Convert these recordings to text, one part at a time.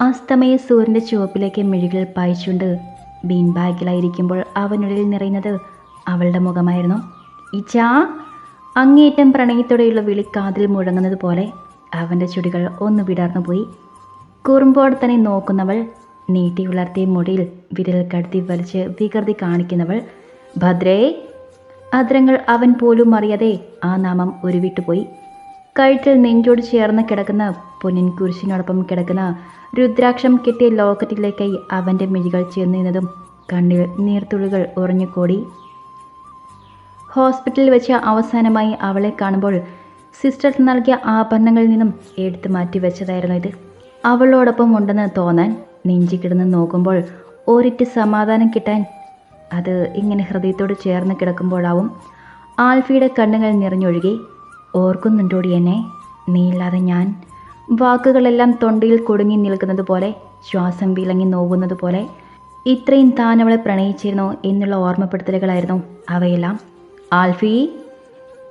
അസ്തമയ സൂര്യന്റെ ചുവപ്പിലേക്ക് മിഴികൾ പായിച്ചുകൊണ്ട് ബീൻ ബാഗിലായിരിക്കുമ്പോൾ അവനുള്ളിൽ നിറയുന്നത് അവളുടെ മുഖമായിരുന്നു. ഇച്ചാ അങ്ങേറ്റം പ്രണയത്തോടെയുള്ള വിളി കാതിൽ മുഴങ്ങുന്നത് പോലെ അവന്റെ ചുടികൾ ഒന്ന് വിടർന്നു പോയി. കുറുമ്പോടെ തന്നെ നോക്കുന്നവൾ നീട്ടി ഉലർത്തിയ മുടിയിൽ വിരൽ കടത്തി വലിച്ച് വികൃതി കാണിക്കുന്നവൾ ഭദ്രേ അദ്രങ്ങൾ അവൻ പോലും അറിയാതെ ആ നാമം ഉരുവിട്ടുപോയി. കഴുത്തിൽ നെഞ്ചോട് ചേർന്ന് കിടക്കുന്ന പൊന്നിൻ കുരിശിനോടൊപ്പം കിടക്കുന്ന രുദ്രാക്ഷം കെട്ടിയ ലോക്കറ്റിലേക്കായി അവന്റെ മിഴികൾ ചെന്നിരുന്നതും കണ്ണിൽ നീർത്തുള്ളികൾ ഉറഞ്ഞുകൂടി. ഹോസ്പിറ്റലിൽ വെച്ച് അവസാനമായി അവളെ കാണുമ്പോൾ സിസ്റ്റർ നൽകിയ ആഭരണങ്ങളിൽ നിന്നും എടുത്തു മാറ്റി വെച്ചതായിരുന്നു ഇത്. അവളോടൊപ്പം ഉണ്ടെന്ന് തോന്നാൻ നെഞ്ചി കിടന്ന് നോക്കുമ്പോൾ ഒരിറ്റ് സമാധാനം കിട്ടാൻ അത് ഇങ്ങനെ ഹൃദയത്തോട് ചേർന്ന് കിടക്കുമ്പോഴാവും ആൽഫിയുടെ കണ്ണുകൾ നിറഞ്ഞൊഴുകി ഓർക്കുന്നുണ്ടോടി എന്നെ? നീയില്ലാതെ ഞാൻ വാക്കുകളെല്ലാം തൊണ്ടയിൽ കുടുങ്ങി നിൽക്കുന്നത് പോലെ ശ്വാസം വിലങ്ങി നോവുന്നത് പോലെ. ഇത്രയും താൻ അവളെ പ്രണയിച്ചിരുന്നു എന്നുള്ള ഓർമ്മപ്പെടുത്തലുകളായിരുന്നു അവയെല്ലാം. ആൽഫി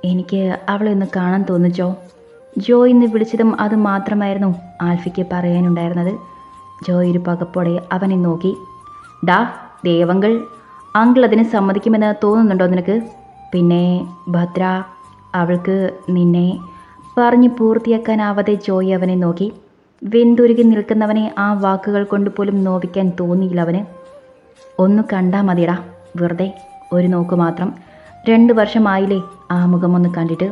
എനിക്ക് അവളെ ഒന്ന് കാണാൻ തോന്നിച്ചോ? ജോ ഇന്ന് വിളിച്ചതും അത് മാത്രമായിരുന്നു ആൽഫിക്ക് പറയാനുണ്ടായിരുന്നത്. ജോ ഒരു പകപ്പോടെ അവനെ നോക്കി. ഡാ ദേവങ്ങൾ അങ്കിൾ അതിന് സമ്മതിക്കുമെന്ന് തോന്നുന്നുണ്ടോ നിനക്ക്? പിന്നെ ഭദ്ര അവൾക്ക് നിന്നെ പറഞ്ഞു പൂർത്തിയാക്കാനാവാതെ ജോയി അവനെ നോക്കി. വെന്തുരുകി നിൽക്കുന്നവനെ ആ വാക്കുകൾ കൊണ്ട് പോലും നോവിക്കാൻ തോന്നിയില്ല അവന്. ഒന്ന് കണ്ടാൽ മതിടാ വെറുതെ ഒരു നോക്ക് മാത്രം. രണ്ട് വർഷമായില്ലേ ആ മുഖമൊന്ന് കണ്ടിട്ട്.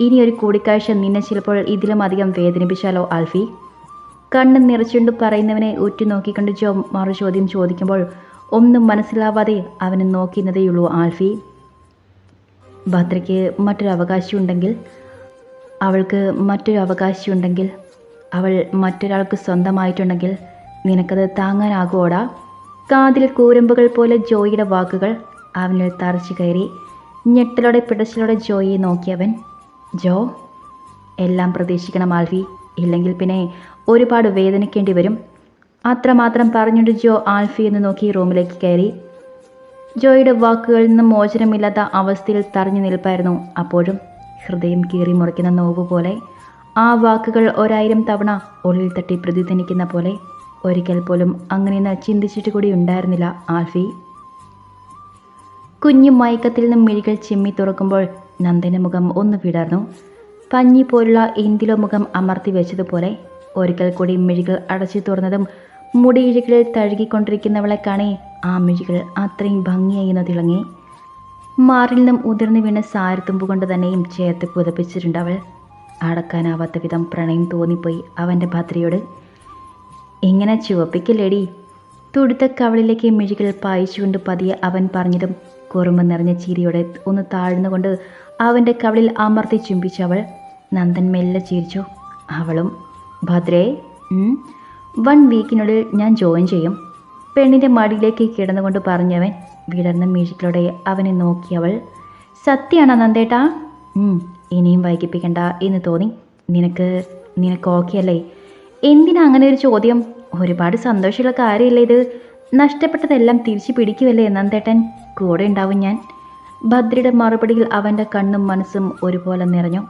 ഇനി ഒരു കൂടിക്കാഴ്ച നിന്നെ ചിലപ്പോൾ ഇതിലും അധികം വേദനിപ്പിച്ചാലോ ആൽഫി? കണ്ണ് നിറച്ചുകൊണ്ട് പറയുന്നവനെ ഉറ്റുനോക്കിക്കൊണ്ട് ജോ മറു ചോദ്യം ചോദിക്കുമ്പോൾ ഒന്നും മനസ്സിലാവാതെ അവനെ നോക്കുന്നതേയുള്ളൂ ആൽഫി. ഭദ്രയ്ക്ക് മറ്റൊരു അവകാശമുണ്ടെങ്കിൽ അവൾക്ക് മറ്റൊരു അവകാശമുണ്ടെങ്കിൽ അവൾ മറ്റൊരാൾക്ക് സ്വന്തമായിട്ടുണ്ടെങ്കിൽ നിനക്കത് താങ്ങാനാകുമോടാ കാതിൽ കൂരമ്പുകൾ പോലെ ജോയിയുടെ വാക്കുകൾ അവനിൽ തറച്ചു കയറി ഞെട്ടലോടെ പിടച്ചിലോടെ ജോയിയെ നോക്കിയവൻ ജോ എല്ലാം പ്രതീക്ഷിക്കണം ആൽവി. ഇല്ലെങ്കിൽ പിന്നെ ഒരുപാട് വേദനിക്കേണ്ടി വരും. അത്രമാത്രം പറഞ്ഞുകൊണ്ട് ജോ ആൽഫി എന്ന് നോക്കി റൂമിലേക്ക് കയറി. ജോയുടെ വാക്കുകളിൽ നിന്നും മോചനമില്ലാത്ത അവസ്ഥയിൽ തറഞ്ഞു നിൽപ്പായിരുന്നു അപ്പോഴും. ഹൃദയം കീറി മുറിക്കുന്ന നോവ് പോലെ ആ വാക്കുകൾ ഒരായിരം തവണ ഉള്ളിൽ തട്ടി പ്രതിധ്വനിക്കുന്ന പോലെ ഒരിക്കൽ പോലും അങ്ങനെയെന്ന് ചിന്തിച്ചിട്ട് കൂടി ഉണ്ടായിരുന്നില്ല ആൽഫി. കുഞ്ഞു മയക്കത്തിൽ നിന്നും മിഴികൾ ചിമ്മി തുറക്കുമ്പോൾ നന്ദന മുഖം ഒന്ന് വിടർന്നു പഞ്ഞി പോലുള്ള ഇന്തിലോ മുഖം അമർത്തി വെച്ചതുപോലെ ഒരിക്കൽ കൂടി മിഴികൾ അടച്ചു തുറന്നതും മുടിയിഴകളിൽ തഴുകിക്കൊണ്ടിരിക്കുന്നവളെ കാണേ ആ മിഴികൾ അത്രയും ഭംഗിയായി തിളങ്ങി. മാറിൽ നിന്നും ഉതിർന്നു വീണ സാരത്തുമ്പ് കൊണ്ട് തന്നെയും ചേർത്ത് പുതപ്പിച്ചിട്ടുണ്ട് അവൾ. അടക്കാനാവാത്ത വിധം പ്രണയം തോന്നിപ്പോയി അവന്റെ ഭദ്രയോട്. ഇങ്ങനെ ചുവപ്പിക്കില്ലേടി? തുടുത്ത കവളിലേക്ക് മിഴികൾ പായിച്ചുകൊണ്ട് പതിയെ അവൻ പറഞ്ഞതും കുറുമ്പ് നിറഞ്ഞ ചിരിയോടെ ഒന്ന് താഴ്ന്നുകൊണ്ട് അവന്റെ കവളിൽ അമർത്തി ചുംബിച്ചവൾ നന്ദൻ മെല്ലെ ചിരിച്ചു. അവളും ഭദ്രേ വൺ വീക്കിനുള്ളിൽ ഞാൻ ജോയിൻ ചെയ്യും. പെണ്ണിന്റെ മടിയിലേക്ക് കിടന്നുകൊണ്ട് പറഞ്ഞവൻ വിടർന്ന മിഴികളോടെ അവനെ നോക്കിയവൾ സത്യാണോ നന്ദേട്ടാ? ഇനിയും വൈകിപ്പിക്കണ്ട എന്ന് തോന്നി. നിനക്ക് നിനക്ക് ഓക്കെ അല്ലേ? എന്തിനാ അങ്ങനെ ഒരു ചോദ്യം? ഒരുപാട് സന്തോഷമുള്ള കാര്യമല്ലേ ഇത്. നഷ്ടപ്പെട്ടതെല്ലാം തിരിച്ചു പിടിക്കുമല്ലേ നന്ദേട്ടൻ? കൂടെ ഉണ്ടാവും ഞാൻ. ഭദ്രയുടെ മറുപടിയിൽ അവന്റെ കണ്ണും മനസ്സും ഒരുപോലെ നിറഞ്ഞു.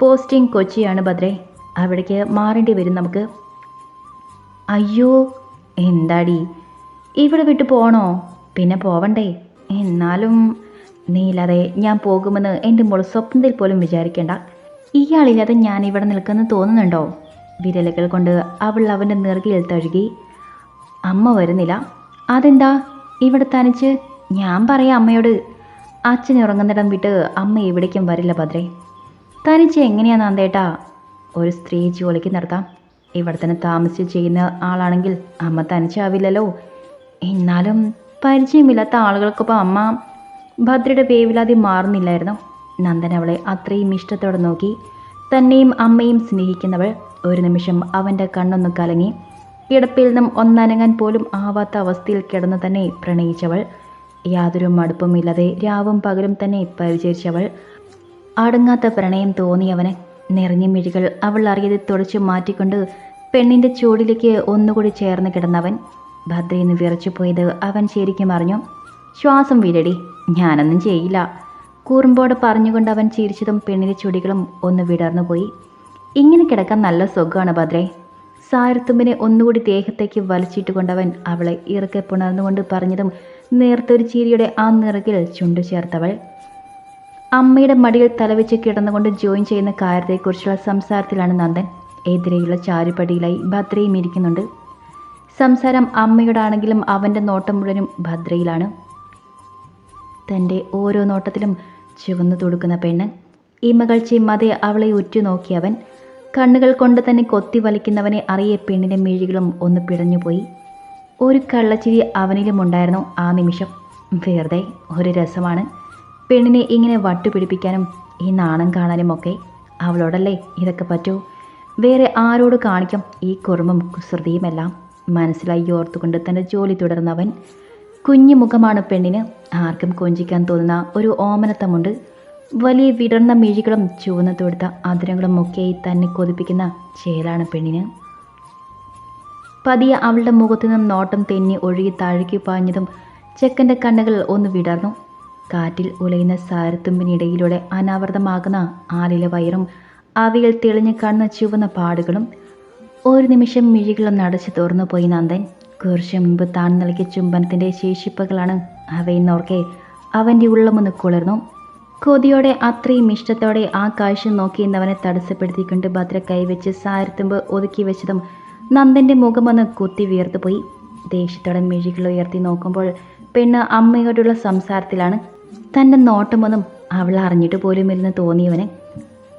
പോസ്റ്റിംഗ് കൊച്ചിയാണ് ഭദ്രെ. അവിടേക്ക് മാറേണ്ടി വരും നമുക്ക്. അയ്യോ എന്താടി? ഇവിടെ വിട്ടു പോണോ? പിന്നെ പോവണ്ടേ. എന്നാലും നീയില്ലാതെ ഞാൻ പോകുമെന്ന് എന്റെ മോൾ സ്വപ്നത്തിൽ പോലും വിചാരിക്കേണ്ട. ഇയാളില്ലാതെ ഞാൻ ഇവിടെ നിൽക്കുന്ന തോന്നുന്നുണ്ടോ? വിരലുകൾ കൊണ്ട് അവൾ അവന്റെ നെറുകയിൽ തഴുകി. അമ്മ വരുന്നില്ല. അതെന്താ? ഇവിടെ തനിച്ച്? ഞാൻ പറയാം അമ്മയോട്. അച്ഛൻ ഉറങ്ങുന്നിടം വിട്ട് അമ്മ എവിടേക്കും വരില്ല ഭദ്രേ. തനിച്ച് എങ്ങനെയാ നന്ദേട്ടാ? ഒരു സ്ത്രീ ജോലിക്ക് നിർത്താം. ഇവിടെ തന്നെ താമസിച്ച് ചെയ്യുന്ന ആളാണെങ്കിൽ അമ്മ തനിച്ചാവില്ലല്ലോ. എന്നാലും പരിചയമില്ലാത്ത ആളുകൾക്കൊപ്പം അമ്മ ഭദ്രയുടെ വേവിലാതി മാറുന്നില്ലായിരുന്നു. നന്ദൻ അവളെ അത്രയും ഇഷ്ടത്തോടെ നോക്കി. തന്നെയും അമ്മയും സ്നേഹിക്കുന്നവൾ ഒരു നിമിഷം അവന്റെ കണ്ണൊന്ന് കലങ്ങി. കിടപ്പിൽ നിന്നും ഒന്നനങ്ങാൻ പോലും ആവാത്ത അവസ്ഥയിൽ കിടന്നു തന്നെ പ്രണയിച്ചവൾ. യാതൊരു മടുപ്പുമില്ലാതെ രാവും പകലും തന്നെ പരിചരിച്ചവൾ. അടങ്ങാത്ത പ്രണയം തോന്നിയവന് നിറഞ്ഞ മിഴികൾ അവൾ അറിയാതെ തുടച്ചു മാറ്റിക്കൊണ്ട് പെണ്ണിന്റെ ചൂടിലേക്ക് ഒന്നുകൂടി ചേർന്ന് കിടന്നവൻ. ഭദ്രയെന്ന് വിറച്ചു പോയത് അവൻ ശരിക്കും അറിഞ്ഞു. ശ്വാസം വിരടി. ഞാനൊന്നും ചെയ്യില്ല. കൂറുമ്പോട് പറഞ്ഞുകൊണ്ട് അവൻ ചിരിച്ചതും പെണ്ണിന്റെ ചുടികളും ഒന്ന് വിടർന്നു പോയി. ഇങ്ങനെ കിടക്കാൻ നല്ല സുഖമാണ് ഭദ്രേ. സാരത്തുമ്പിനെ ഒന്നുകൂടി ദേഹത്തേക്ക് വലിച്ചിട്ടുകൊണ്ടവൻ അവളെ ഇറക്കെ പുണർന്നുകൊണ്ട് പറഞ്ഞതും നേർത്തൊരു ചിരിയുടെ ആ നിറകിൽ ചുണ്ടു ചേർത്തവൾ. അമ്മയുടെ മടിയിൽ തലവെച്ച് കിടന്നുകൊണ്ട് ജോയിൻ ചെയ്യുന്ന കാര്യത്തെക്കുറിച്ചുള്ള സംസാരത്തിലാണ് നന്ദൻ. എതിരെയുള്ള ചാരുപടിയിലായി ഭദ്രയും ഇരിക്കുന്നുണ്ട്. സംസാരം അമ്മയോടാണെങ്കിലും അവന്റെ നോട്ടം മുഴുവനും ഭദ്രയിലാണ്. തന്റെ ഓരോ നോട്ടത്തിലും ചുവന്നു തുടുക്കുന്ന പെണ്ണ് ഈ ഇമകൾ ചിമ്മാതെ അവളെ ഉറ്റുനോക്കിയവൻ കണ്ണുകൾ കൊണ്ട് തന്നെ കൊത്തി വലിക്കുന്നവനെ അറിയ പെണ്ണിന്റെ മിഴികളും ഒന്ന് പിടഞ്ഞുപോയി. ഒരു കള്ളച്ചിരി അവനിലും ഉണ്ടായിരുന്നു ആ നിമിഷം. വെറുതെ ഒരു രസമാണ്. പെണ്ണിനെ ഇങ്ങനെ വട്ടുപിടിപ്പിക്കാനും ഈ നാണം കാണാനും ഒക്കെ അവളോടല്ലേ ഇതൊക്കെ പറ്റൂ? വേറെ ആരോട് കാണിക്കാം ഈ കുറുമ്പും കുസൃതിയുമെല്ലാം. മനസ്സിലായി ഓർത്തുകൊണ്ട് തന്റെ ജോലി തുടർന്നവൻ. കുഞ്ഞു മുഖമാണ് പെണ്ണിന്. ആർക്കും കൊഞ്ചിക്കാൻ തോന്നുന്ന ഒരു ഓമനത്തമുണ്ട്. വലിയ വിടർന്ന മിഴികളും ചുവന്ന തൊടുത്ത അതിരങ്ങളും ഒക്കെയായി തന്നെ കൊതിപ്പിക്കുന്ന ചേലാണ് പെണ്ണിന്. പതിയെ അവളുടെ മുഖത്തു നിന്നും നോട്ടം തെന്നി ഒഴുകി താഴേക്ക് പാഞ്ഞതും ചെക്കന്റെ കണ്ണുകൾ ഒന്ന് വിടർന്നു. കാറ്റിൽ ഉലയുന്ന സാരത്തുമ്പിനിടയിലൂടെ അനാവൃതമാകുന്ന ആലിലെ വയറും അവയിൽ തെളിഞ്ഞു കണ്ണ ചുവന്ന പാടുകളും ഒരു നിമിഷം മിഴികളും നടച്ചു തുറന്നു പോയി നന്ദൻ. കുറച്ചു മുൻപ് താൻ നൽകിയ ചുംബനത്തിന്റെ ശേഷിപ്പുകളാണ് അവയെന്നോർക്കെ അവന്റെ ഉള്ളമൊന്ന് കുളിർന്നു. കൊതിയോടെ അത്രയും ഇഷ്ടത്തോടെ ആ കാഴ്ച നോക്കിയെന്നവനെ തടസ്സപ്പെടുത്തിക്കൊണ്ട് ഭദ്ര കൈവച്ച് സാരത്തുമ്പ് ഒതുക്കി വെച്ചതും നന്ദന്റെ മുഖമൊന്ന് കുത്തി വീർത്തുപോയി ദേഷ്യത്തോടെ മിഴികൾ ഉയർത്തി നോക്കുമ്പോൾ പെണ്ണ് അമ്മയോടുള്ള സംസാരത്തിലാണ്. തന്റെ നോട്ടമൊന്നും അവൾ അറിഞ്ഞിട്ട് പോലും ഇരുന്ന് തോന്നിയവന്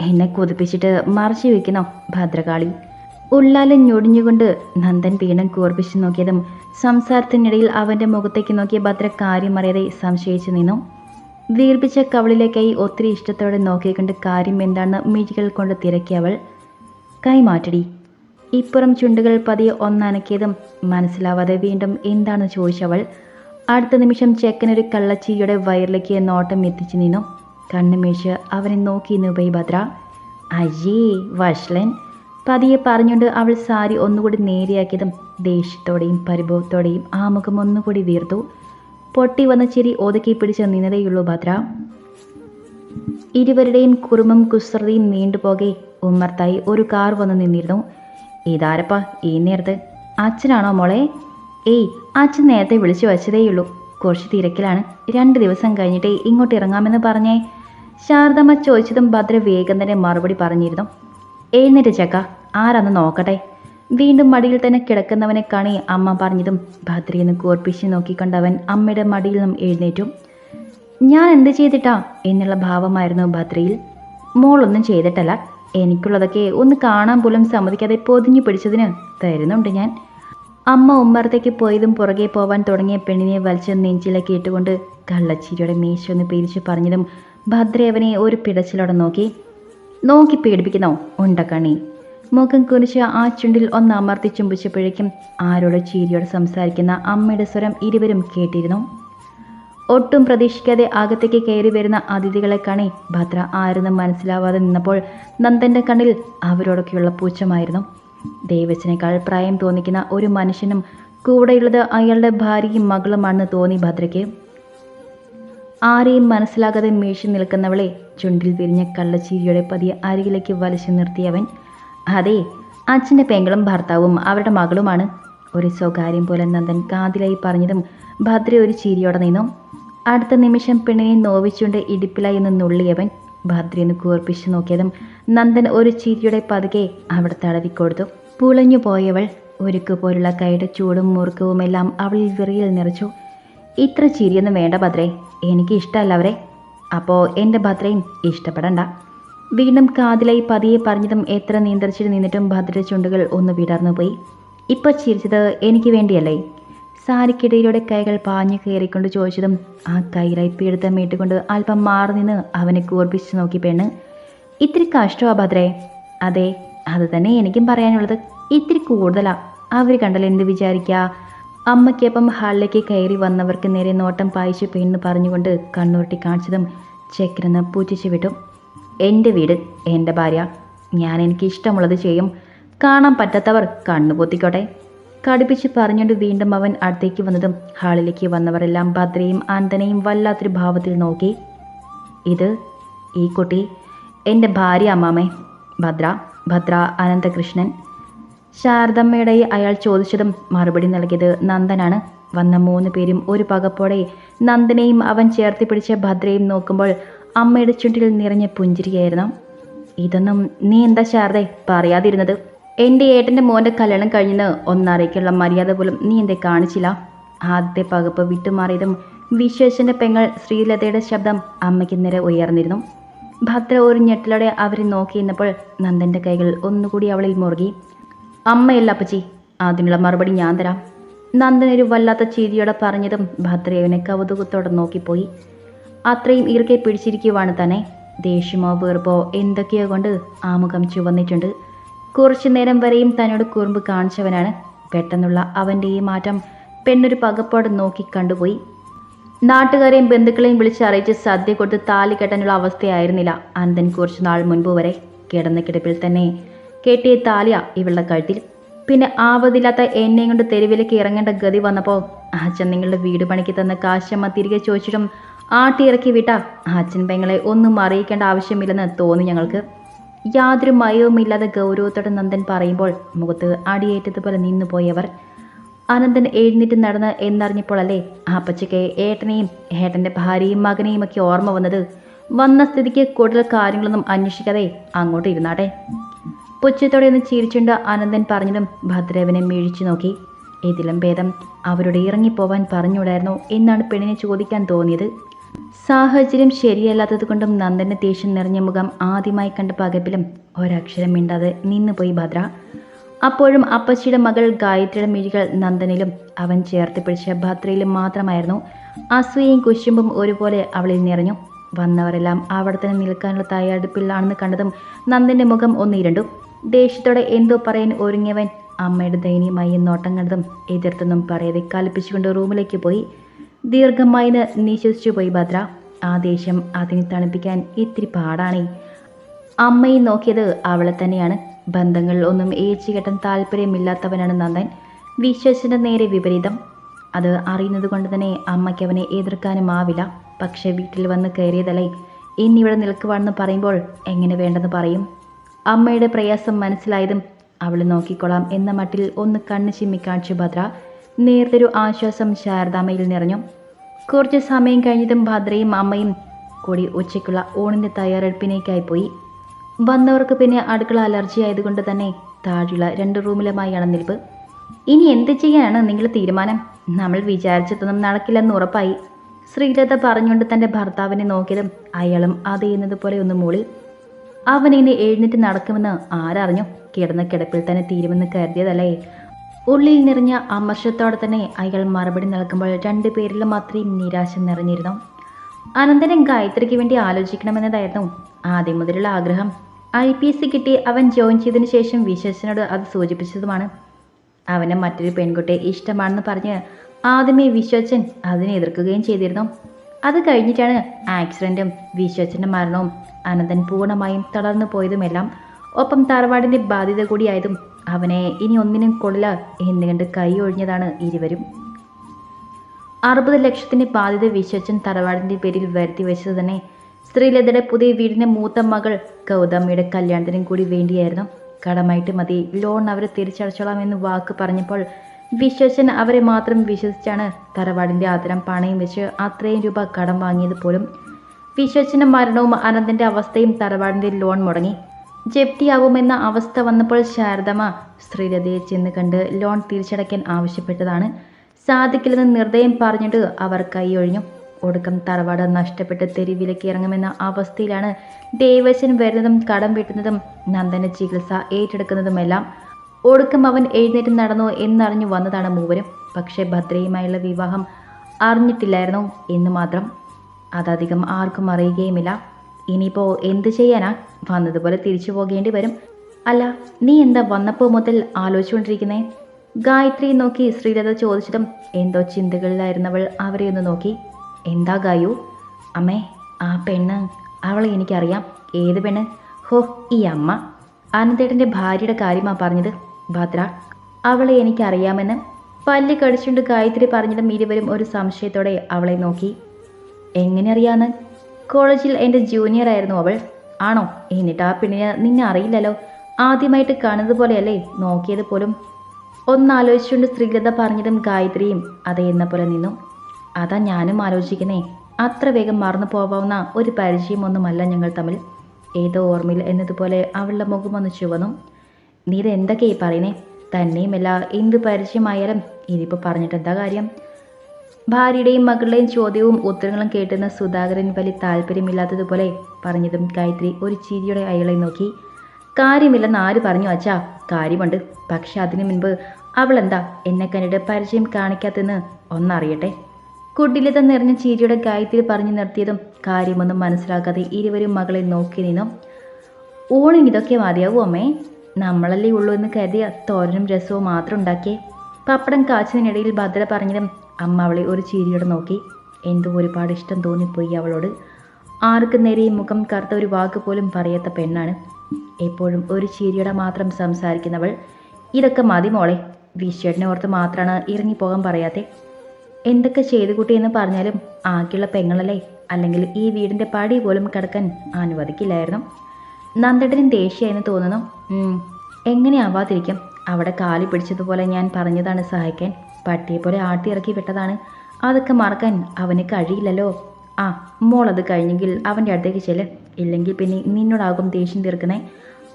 എന്നെ കൊതിപ്പിച്ചിട്ട് മറച്ചു വെക്കണോ ഭദ്രകാളി? ഉള്ളാലും ഞൊടിഞ്ഞുകൊണ്ട് നന്ദൻ വീണ്ടും കൂർപ്പിച്ചു നോക്കിയതും സംസാരത്തിനിടയിൽ അവന്റെ മുഖത്തേക്ക് നോക്കിയ ഭദ്ര കാര്യമറിയാതെ സംശയിച്ചു നിന്നു. വീർപ്പിച്ച കവളിലേക്കായി ഒത്തിരി ഇഷ്ടത്തോടെ നോക്കിക്കൊണ്ട് കാര്യം എന്താണെന്ന് മിഴികൾ കൊണ്ട് തിരക്കിയവൾ കൈമാറ്റടി ഇപ്പുറം ചുണ്ടുകൾ പതിയെ ഒന്നനക്കിയതും മനസ്സിലാവാതെ വീണ്ടും എന്താണെന്ന് ചോദിച്ചവൾ അടുത്ത നിമിഷം ചെക്കനൊരു കള്ളച്ചീയുടെ വയറിലേക്ക് നോട്ടം എത്തിച്ചു നിന്നു. കണ്ണുമീഴ്ച അവനെ നോക്കി നിന്നു ഭദ്ര. അയ്യേ വഷളൻ. പതിയെ പറഞ്ഞുകൊണ്ട് അവൾ സാരി ഒന്നുകൂടി നേരെയാക്കിയതും ദേഷ്യത്തോടെയും പരിഭവത്തോടെയും ആ മുഖം ഒന്നുകൂടി വീർത്തു. പൊട്ടി വന്ന ചിരി ഒതുക്കി പിടിച്ച നിന്നതേയുള്ളൂ ഭദ്ര. ഇരുവരുടെയും കുറുമം കുസൃതിയും നീണ്ടുപോകെ ഉമ്മർത്തായി ഒരു കാർ വന്ന് നിന്നിരുന്നു. ഇതാരപ്പ ഈ നേരത്ത്? അച്ഛനാണോ മോളെ? ഏയ് അച്ഛൻ നേരത്തെ വിളിച്ചു വച്ചതേയുള്ളൂ. കുറച്ച് തിരക്കിലാണ്. രണ്ട് ദിവസം കഴിഞ്ഞിട്ടേ ഇങ്ങോട്ട് ഇറങ്ങാമെന്ന് പറഞ്ഞേ. ശാരദമ്മ ചോദിച്ചതും ഭദ്ര വേഗം തന്നെ മറുപടി പറഞ്ഞിരുന്നു. എഴുന്നേറ്റ് ചക്ക. ആരാന്ന് നോക്കട്ടെ. വീണ്ടും മടിയിൽ തന്നെ കിടക്കുന്നവനെ കാണി അമ്മ പറഞ്ഞതും ഭദ്രിയെന്ന് കോർപ്പിച്ച് നോക്കിക്കണ്ടവൻ അമ്മയുടെ മടിയിൽ നിന്നും എഴുന്നേറ്റു. ഞാൻ എന്ത് ചെയ്തിട്ടാ? എന്നുള്ള ഭാവമായിരുന്നു ഭദ്രയിൽ. മോളൊന്നും ചെയ്തിട്ടല്ല. എനിക്കുള്ളതൊക്കെ ഒന്ന് കാണാൻ പോലും സമ്മതിക്കാതെ പൊതിഞ്ഞു പിടിച്ചതിന് തരുന്നുണ്ട് ഞാൻ. അമ്മ ഉമ്മറത്തേക്ക് പോയതും പുറകെ പോവാൻ തുടങ്ങിയ പെണ്ണിനെ വലിച്ച് നെഞ്ചിലേക്ക് ഇട്ടുകൊണ്ട് കള്ളച്ചിരിയുടെ മീശ ഒന്ന് പിരിച്ചു പറഞ്ഞതും ഭദ്രേവനെ ഒരു പിടച്ചിലോടെ നോക്കി. നോക്കി പേടിപ്പിക്കുന്നോ ഉണ്ടക്കണി മുഖം കുനിച്ച് ആ ചുണ്ടിൽ ഒന്ന് അമർത്തി ചുംബിച്ചപ്പോഴേക്കും ആരോട് ചീരിയോട് സംസാരിക്കുന്ന അമ്മയുടെ സ്വരം ഇരുവരും കേട്ടിരുന്നു. ഒട്ടും പ്രതീക്ഷിക്കാതെ അകത്തേക്ക് കയറി വരുന്ന അതിഥികളെ കാണി ഭദ്ര ആരെന്ന് മനസ്സിലാവാതെ നിന്നപ്പോൾ നന്ദന്റെ കണ്ണിൽ അവരോടൊക്കെയുള്ള പൂച്ചമായിരുന്നു. ദേവച്ചനേക്കാൾ പ്രായം തോന്നിക്കുന്ന ഒരു മനുഷ്യനും കൂടെയുള്ളത് അയാളുടെ ഭാര്യയും മകളുമാണെന്ന് തോന്നി ഭദ്രയ്ക്ക്. ആരെയും മനസ്സിലാകാതെ മീശി നിൽക്കുന്നവളെ ചുണ്ടിൽ വിരിഞ്ഞ കള്ളച്ചീരിയുടെ പതിയെ അരികിലേക്ക് വലിച്ചു നിർത്തിയവൻ അതെ അച്ഛന്റെ പെങ്ങളും ഭർത്താവും അവരുടെ മകളുമാണ്. ഒരു സ്വകാര്യം പോലെ നന്ദൻ കാതിലായി പറഞ്ഞതും ഭദ്ര ഒരു ചീരിയോടെ നിന്നു. അടുത്ത നിമിഷം പെണ്ണിനെ നോവിച്ചുകൊണ്ട് ഇടിപ്പിലായി എന്ന് നുള്ളിയവൻ ഭദ്രയെന്ന് കൂർപ്പിച്ചു നോക്കിയതും നന്ദൻ ഒരു ചീരിയുടെ പതുക്കെ അവിടെ തടവിക്കൊടുത്തു. പുളഞ്ഞു പോയവൾ ഒരുക്കു പോലുള്ള കൈയുടെ ചൂടും മുറുക്കവുമെല്ലാം അവളിൽ വിറിയിൽ നിറച്ചു. ഇത്ര ചിരിയൊന്നും വേണ്ട ഭദ്രേ എനിക്ക് ഇഷ്ടമല്ല അവരെ. അപ്പോൾ എന്റെ ഭദ്രയും ഇഷ്ടപ്പെടണ്ട. വീണ്ടും കാതിലായി പതിയെ പറഞ്ഞതും എത്ര നിയന്ത്രിച്ചിട്ട് നിന്നിട്ടും ഭദ്ര ചുണ്ടുകൾ ഒന്ന് വിടർന്നു പോയി. ഇപ്പോൾ ചിരിച്ചത് എനിക്ക് വേണ്ടിയല്ലേ? സാരിക്കിടയിലൂടെ കൈകൾ പാഞ്ഞു കയറിക്കൊണ്ട് ചോദിച്ചതും ആ കൈയിലായി പിടുത്തം മീട്ടുകൊണ്ട് അല്പം മാറി നിന്ന് അവനെ കൂർപ്പിച്ച് നോക്കി പെണ്ണ്. ഇത്തിരി കഷ്ടമാ ഭദ്രേ. അതെ അത് തന്നെ എനിക്കും പറയാനുള്ളത്. ഇത്തിരി കൂടുതലാ. അവർ കണ്ടാൽ എന്ത് വിചാരിക്കുക അമ്മയ്ക്കൊപ്പം ഹാളിലേക്ക് കയറി വന്നവർക്ക് നേരെ നോട്ടം പായിച്ചു പെണ്ണ് പറഞ്ഞുകൊണ്ട് കണ്ണുരുട്ടി കാണിച്ചതും ചെക്കനെന്ന് പൂച്ചിച്ചു വിട്ടു. എന്റെ വീട് എന്റെ ഭാര്യ. ഞാൻ എനിക്ക് ഇഷ്ടമുള്ളത് ചെയ്യും. കാണാൻ പറ്റാത്തവർ കണ്ണു പൊത്തിക്കോട്ടെ. കടുപ്പിച്ച് പറഞ്ഞുകൊണ്ട് വീണ്ടും അവൻ അടുത്തേക്ക് വന്നതും ഹാളിലേക്ക് വന്നവരെല്ലാം ഭദ്രയും അന്തനയും വല്ലാത്തൊരു ഭാവത്തിൽ നോക്കി. ഇത് ഈ കുട്ടി എന്റെ ഭാര്യ അമ്മാമേ. ഭദ്ര ഭദ്ര അനന്തകൃഷ്ണൻ. ശാരദമ്മയുടെ അയാൾ ചോദിച്ചതും മറുപടി നൽകിയത് നന്ദനാണ്. വന്ന മൂന്ന് പേരും ഒരു പകപ്പോടെ നന്ദനെയും അവൻ ചേർത്തി പിടിച്ച ഭദ്രയും നോക്കുമ്പോൾ അമ്മയുടെ ചുണ്ടിൽ നിറഞ്ഞ പുഞ്ചിരിയായിരുന്നു. ഇതൊന്നും നീ എന്താ ശാരദ? പറയാതിരുന്നത്. എന്റെ ഏട്ടന്റെ മോന്റെ കല്യാണം കഴിഞ്ഞെന്ന് ഒന്നറിയിക്കുള്ള മര്യാദ പോലും നീ എന്തേ കാണിച്ചില്ല? ആദ്യത്തെ പകപ്പ് വിട്ടുമാറിയതും വിശ്വേശന്റെ പെങ്ങൾ ശ്രീലതയുടെ ശബ്ദം അമ്മയ്ക്ക് നേരെ ഉയർന്നിരുന്നു. ഭദ്ര ഒരു ഞെട്ടലോടെ അവരെ നോക്കിയിരുന്നപ്പോൾ നന്ദന്റെ കൈകൾ ഒന്നുകൂടി അവളിൽ മുറുകി. അമ്മയല്ല അപ്പച്ചി. അതിനുള്ള മറുപടി ഞാൻ തരാം. നന്ദനൊരു വല്ലാത്ത ചീതിയോടെ പറഞ്ഞതും ഭദ്രയവനെ കൗതുകത്തോടെ നോക്കിപ്പോയി. അത്രയും ഇറുക്കെ പിടിച്ചിരിക്കുവാണ് തന്നെ ദേഷ്യമോ വീർപ്പോ എന്തൊക്കെയോ കൊണ്ട് ആമുഖം ചുവന്നിട്ടുണ്ട്. കുറച്ചു നേരം വരെയും തന്നോട് കുറുമ്പ് കാണിച്ചവനാണ്. പെട്ടെന്നുള്ള അവന്റെ ഈ മാറ്റം പെണ്ണൊരു പകപ്പോടെ നോക്കി കണ്ടുപോയി. നാട്ടുകാരെയും ബന്ധുക്കളെയും വിളിച്ചറിയിച്ച് സദ്യ കൊടുത്ത് താലി കെട്ടാനുള്ള അവസ്ഥയായിരുന്നില്ല അനന്തൻ കുറച്ചു നാൾ മുൻപ് വരെ കിടന്ന കിടപ്പിൽ തന്നെ കെട്ടിയ താലിയ ഇവളുടെ കഴുത്തിൽ. പിന്നെ ആവതില്ലാത്ത എന്നെയും കൊണ്ട് തെരുവിലേക്ക് ഇറങ്ങേണ്ട ഗതി വന്നപ്പോൾ അച്ഛൻ നിങ്ങളുടെ വീട് പണിക്ക് തന്ന കാശമ്മ തിരികെ ചോദിച്ചിട്ടും ആട്ടിയിറക്കി വിട്ട അച്ഛൻ പെങ്ങളെ ഒന്നും അറിയിക്കേണ്ട ആവശ്യമില്ലെന്ന് തോന്നി ഞങ്ങൾക്ക്. യാതൊരു മയവുമില്ലാതെ ഗൗരവത്തോടെ നന്ദൻ പറയുമ്പോൾ മുഖത്ത് അടിയേറ്റതുപോലെ നിന്നുപോയവർ. അനന്തൻ എഴുന്നേറ്റ് നടന്ന് എന്നറിഞ്ഞപ്പോഴല്ലേ അപ്പച്ചയ്ക്ക് ഏട്ടനെയും ഏട്ടന്റെ ഭാര്യയും മകനെയും ഒക്കെ ഓർമ്മ വന്നത്. വന്ന സ്ഥിതിക്ക് കൂടുതൽ കാര്യങ്ങളൊന്നും അന്വേഷിക്കാതെ അങ്ങോട്ട് ഇരുന്നാട്ടെ. പുച്ഛത്തോടെ ഒന്ന് ചിരിച്ചുണ്ട് അനന്തൻ പറഞ്ഞതും ഭദ്രവനെ മിഴിച്ചു നോക്കി. ഇതിലും ഭേദം അവരോട് ഇറങ്ങിപ്പോവാൻ പറഞ്ഞുകൂടായിരുന്നു എന്നാണ് പെണ്ണിനെ ചോദിക്കാൻ തോന്നിയത്. സാഹചര്യം ശരിയല്ലാത്തത് കൊണ്ടും നന്ദന്റെ ദേഷ്യം നിറഞ്ഞ മുഖം ആദ്യമായി കണ്ട പകപ്പിലും ഒരക്ഷരം മിണ്ടാതെ നിന്നുപോയി ഭദ്ര. അപ്പോഴും അപ്പച്ചിയുടെ മകൾ ഗായത്രിയുടെ മിഴികൾ നന്ദനിലും അവൻ ചേർത്ത് പിടിച്ച ഭദ്രയിലും മാത്രമായിരുന്നു. അസൂയയും കുശുമ്പും ഒരുപോലെ അവളിൽ നിറഞ്ഞു. വന്നവരെല്ലാം അവിടെ തന്നെ നിൽക്കാനുള്ള തയ്യാറെടുപ്പിലാണെന്ന് കണ്ടതും നന്ദന്റെ മുഖം ഒന്നിരണ്ടു ദേഷ്യത്തോടെ എന്തോ പറയാൻ ഒരുങ്ങിയവൻ അമ്മയുടെ ദയനീയമായ നോട്ടം കണ്ടതും എതിർത്തൊന്നും പറയാതെ കൽപ്പിച്ചുകൊണ്ട് റൂമിലേക്ക് പോയി. ദീർഘമായി നിശ്വസിച്ചു പോയി ഭദ്ര. ആ ദേഷ്യം അതിനെ തണുപ്പിക്കാൻ ഇത്തിരി പാടാണ്. അമ്മയെ നോക്കിയത് അവളെ തന്നെയാണ്. ബന്ധങ്ങളിൽ ഒന്നും ഏച്ചു കെട്ടാൻ താല്പര്യമില്ലാത്തവനാണ് നന്ദൻ. വിശ്വസിന്റെ നേരെ വിപരീതം. അത് അറിയുന്നത് കൊണ്ട് തന്നെ അമ്മയ്ക്ക് അവനെ എതിർക്കാനും ആവില്ല. പക്ഷെ വീട്ടിൽ വന്ന് കയറിയതല്ലേ. ഇന്നിവിടെ നിൽക്കുവാണെന്ന് പറയുമ്പോൾ എങ്ങനെ വേണ്ടെന്ന് പറയും. അമ്മയുടെ പ്രയാസം മനസ്സിലായതും അവൾ നോക്കിക്കൊള്ളാം എന്ന മട്ടിൽ ഒന്ന് കണ്ണ് ചിമ്മിക്കാഴ്ച ഭദ്ര. നേരത്തൊരു ആശ്വാസം ശാരദാമ്മയിൽ നിറഞ്ഞു. കുറച്ച് സമയം കഴിഞ്ഞതും ഭദ്രയും അമ്മയും കൂടി ഉച്ചയ്ക്കുള്ള ഊണിന്റെ തയ്യാറെടുപ്പിനേക്കായി പോയി. വന്നവർക്ക് പിന്നെ അടുക്കള അലർജി ആയതുകൊണ്ട് തന്നെ താഴെയുള്ള രണ്ട് റൂമിലുമായാണ് നിൽപ്പ് ഇനി എന്ത് ചെയ്യാനാണ് നിങ്ങളുടെ തീരുമാനം? നമ്മൾ വിചാരിച്ചതൊന്നും നടക്കില്ലെന്ന് ഉറപ്പായി. ശ്രീലത പറഞ്ഞുകൊണ്ട് തന്റെ ഭർത്താവിനെ നോക്കിയതും അയാളും അത് ചെയ്യുന്നത് പോലെ ഒന്ന് മൂളി. അവൻ ഇനി എഴുന്നേറ്റ് നടക്കുമെന്ന് ആരറിഞ്ഞു? കിടന്ന കിടപ്പിൽ തന്നെ തീരുമെന്ന് കരുതിയതല്ലേ? ഉള്ളിൽ നിറഞ്ഞ അമർഷത്തോടെ തന്നെ അയാൾ മറുപടി നൽകുമ്പോൾ രണ്ടുപേരിലും അത്രയും നിരാശ നിറഞ്ഞിരുന്നു. അനന്തരം ഗായത്രിക്ക് വേണ്ടി ആലോചിക്കണമെന്നതായിരുന്നു ആദ്യം മുതലുള്ള ആഗ്രഹം. ഐ പി എസ് സി കിട്ടി അവൻ ജോയിൻ ചെയ്തതിന് ശേഷം വിശ്വസിനോട് അത് സൂചിപ്പിച്ചതുമാണ്. അവനെ മറ്റൊരു പെൺകുട്ടിയെ ഇഷ്ടമാണെന്ന് പറഞ്ഞ് ആദ്യമേ വിശ്വച്ചൻ അതിനെ എതിർക്കുകയും ചെയ്തിരുന്നു. അത് കഴിഞ്ഞിട്ടാണ് ആക്സിഡന്റും വിശ്വച്ചന്റെ മരണവും അനന്തൻ പൂർണമായും തളർന്നു പോയതുമെല്ലാം ഒപ്പം തറവാടിന്റെ ബാധ്യത കൂടിയായതും അവനെ ഇനി ഒന്നിനും കൊള്ളില്ല എന്ന് കണ്ട് കൈ ഒഴിഞ്ഞതാണ് ഇരുവരും. അറുപത് ലക്ഷത്തിന്റെ ബാധ്യത വിശ്വച്ചൻ തറവാടിന്റെ പേരിൽ വരുത്തി വെച്ചത് തന്നെ ശ്രീലതയുടെ പുതിയ വീടിന്റെ മൂത്ത മകൾ ഗൗതമ്മയുടെ കല്യാണത്തിനും കൂടി വേണ്ടിയായിരുന്നു. കടമായിട്ട് മതി ലോൺ അവരെ തിരിച്ചടച്ചോളാം എന്ന് വാക്ക് പറഞ്ഞപ്പോൾ വിശ്വച്ചൻ അവരെ മാത്രം വിശ്വസിച്ചാണ് തറവാടിന്റെ ആദരം പണയം വെച്ച് അത്രയും രൂപ കടം വാങ്ങിയത് പോലും. വിശ്വസിന്റെ മരണവും അനന്തിന്റെ അവസ്ഥയും തറവാടിന്റെ ലോൺ മുടങ്ങി. ജപ്തിയാകുമെന്ന അവസ്ഥ വന്നപ്പോൾ ശാരദമ്മ ശ്രീലതയെ ചെന്ന് കണ്ട് ലോൺ തിരിച്ചടയ്ക്കാൻ ആവശ്യപ്പെട്ടതാണ്. സാധിക്കില്ലെന്ന് നിർദ്ദയം പറഞ്ഞിട്ട് അവർ കൈയൊഴിഞ്ഞു. ഒടുക്കം തറവാട് നഷ്ടപ്പെട്ട് തെരുവിലേക്ക് ഇറങ്ങുമെന്ന അവസ്ഥയിലാണ് ദേവശൻ വരുന്നതും കടം വീട്ടുന്നതും നന്ദന ചികിത്സ ഏറ്റെടുക്കുന്നതുമെല്ലാം. ഒടുക്കം അവൻ എഴുന്നേറ്റ് നടന്നു എന്നറിഞ്ഞു വന്നതാണ് മൂവരും. പക്ഷേ ഭദ്രയുമായുള്ള വിവാഹം അറിഞ്ഞിട്ടില്ലായിരുന്നു എന്ന് മാത്രം അതധികം ആർക്കും അറിയുകയുമില്ല. ഇനിയിപ്പോൾ എന്ത് ചെയ്യാനാ? വന്നതുപോലെ തിരിച്ചു പോകേണ്ടി വരും. അല്ല നീ എന്താ വന്നപ്പോൾ മുതൽ ആലോചിച്ചുകൊണ്ടിരിക്കുന്നേ? ഗായത്രി നോക്കി ശ്രീലത ചോദിച്ചതും എന്തോ ചിന്തകളിലായിരുന്നവൾ അവരെ ഒന്ന് നോക്കി. എന്താ ഗായു? അമ്മേ ആ പെണ്ണ് അവളെ എനിക്കറിയാം. ഏത് പെണ്ണ്? ഹോ ഈ അമ്മ. അനന്തേട്ടന്റെ ഭാര്യയുടെ കാര്യമാണ് പറഞ്ഞത്. ഭദ്ര അവളെ എനിക്കറിയാമെന്ന് പല്ല് കടിച്ചുകൊണ്ട് ഗായത്രി പറഞ്ഞതും ഇരുവരും ഒരു സംശയത്തോടെ അവളെ നോക്കി. എങ്ങനെ അറിയാന്ന് കോളേജിൽ എന്റെ ജൂനിയർ ആയിരുന്നു അവൾ. ആണോ? എന്നിട്ട് ആ പെണ്ണിന് നിന്നെ അറിയില്ലല്ലോ? ആദ്യമായിട്ട് കാണുന്നത് പോലെയല്ലേ നോക്കിയത് പോലും. ഒന്നാലോചിച്ചുകൊണ്ട് ശ്രീലത പറഞ്ഞതും ഗായത്രിയും അതെ എന്ന പോലെ നിന്നു. അതാ ഞാനും ആലോചിക്കുന്നേ. അത്ര വേഗം മറന്നു പോവാവുന്ന ഒരു പരിചയമൊന്നുമല്ല ഞങ്ങൾ തമ്മിൽ. ഏതോ ഓർമ്മയിൽ എന്നതുപോലെ അവളുടെ മുഖമൊന്ന് ചുവന്നു. നീ ഇത് എന്തൊക്കെയായി പറയുന്നേ തന്നെയുമല്ല എന്ത് പരിചയമായാലും ഇനിയിപ്പോൾ പറഞ്ഞിട്ട് എന്താ കാര്യം? ഭാര്യയുടെയും മകളുടെയും ചോദ്യവും ഉത്തരങ്ങളും കേട്ടുന്ന സുധാകരൻ വലിയ താല്പര്യമില്ലാത്തതുപോലെ പറഞ്ഞതും ഗായത്രി ഒരു ചിരിയുടെ അയാളെ നോക്കി. കാര്യമില്ലെന്ന് ആര് പറഞ്ഞു അച്ഛാ? കാര്യമുണ്ട്. പക്ഷെ അതിനു മുൻപ് അവളെന്താ എന്നെ കണ്ടിട്ട് പരിചയം കാണിക്കാത്തെന്ന് ഒന്നറിയട്ടെ? കുട്ടിലത നിറഞ്ഞ ചിരിയുടെ ഗായത്രി പറഞ്ഞു നിർത്തിയതും കാര്യമൊന്നും മനസ്സിലാക്കാതെ ഇരുവരും മകളെ നോക്കി നിന്നു. ഊണിന് ഇതൊക്കെ അമ്മേ? നമ്മളല്ലേ ഉള്ളൂ എന്ന് കരുതി തോരനും രസവും മാത്രം ഉണ്ടാക്കിയേ. പപ്പടം കാച്ചതിനിടയിൽ ഭദ്ര പറഞ്ഞതും അമ്മ അവളെ ഒരു ചിരിയോടെ നോക്കി. എന്തോ ഒരുപാട് ഇഷ്ടം തോന്നിപ്പോയി അവളോട്. ആർക്കും നേരെയും മുഖം കറുത്ത ഒരു വാക്ക് പോലും പറയാത്ത പെണ്ണാണ്. എപ്പോഴും ഒരു ചീരിയുടെ മാത്രം സംസാരിക്കുന്നവൾ. ഇതൊക്കെ മതി മോളെ. വിശ്വടിനെ ഓർത്ത് മാത്രമാണ് ഇറങ്ങിപ്പോകാൻ പറയാത്തെ. എന്തൊക്കെ ചെയ്തു കൂട്ടി എന്ന് പറഞ്ഞാലും ആകെയുള്ള പെങ്ങളല്ലേ? അല്ലെങ്കിൽ ഈ വീടിന്റെ പടി പോലും കിടക്കാൻ അനുവദിക്കില്ലായിരുന്നു. നന്ദേട്ടനും ദേഷ്യമായെന്ന് തോന്നുന്നു. എങ്ങനെയാവാതിരിക്കും. അവിടെ കാലി പിടിച്ചതുപോലെ ഞാൻ പറഞ്ഞതാണ് സഹായിക്കാൻ. പട്ടിയെ പോലെ ആട്ടിയിറക്കി വിട്ടതാണ്. അതൊക്കെ മറക്കാൻ അവന് കഴിയില്ലല്ലോ. ആ മോളത് കഴിഞ്ഞെങ്കിൽ അവന്റെ അടുത്തേക്ക് ചെല്ല്. ഇല്ലെങ്കിൽ പിന്നെ നിന്നോടാകും ദേഷ്യം തീർക്കുന്നേ.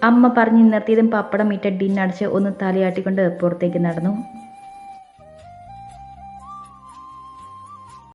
അമ്മ പറഞ്ഞ് നിർത്തിയതും പപ്പടം ഇട്ട ഡിന്നടിച്ച് ഒന്ന് തലയാട്ടിക്കൊണ്ട് പുറത്തേക്ക് നടന്നു.